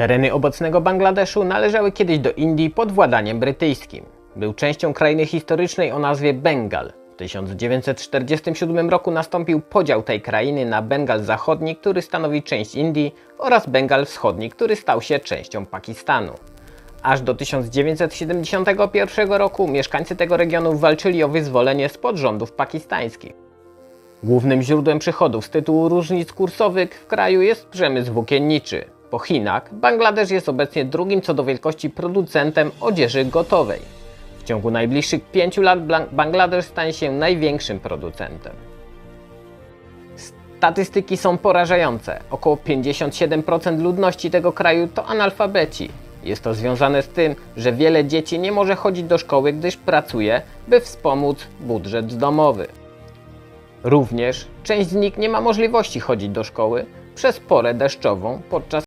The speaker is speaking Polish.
Tereny obecnego Bangladeszu należały kiedyś do Indii pod władaniem brytyjskim. Był częścią krainy historycznej o nazwie Bengal. W 1947 roku nastąpił podział tej krainy na Bengal Zachodni, który stanowi część Indii, oraz Bengal Wschodni, który stał się częścią Pakistanu. Aż do 1971 roku mieszkańcy tego regionu walczyli o wyzwolenie spod rządów pakistańskich. Głównym źródłem przychodów z tytułu różnic kursowych w kraju jest przemysł włókienniczy. Po Chinach, Bangladesz jest obecnie drugim co do wielkości producentem odzieży gotowej. W ciągu najbliższych pięciu lat Bangladesz stanie się największym producentem. Statystyki są porażające. Około 57% ludności tego kraju to analfabeci. Jest to związane z tym, że wiele dzieci nie może chodzić do szkoły, gdyż pracuje, by wspomóc budżet domowy. Również część z nich nie ma możliwości chodzić do szkoły przez porę deszczową, podczas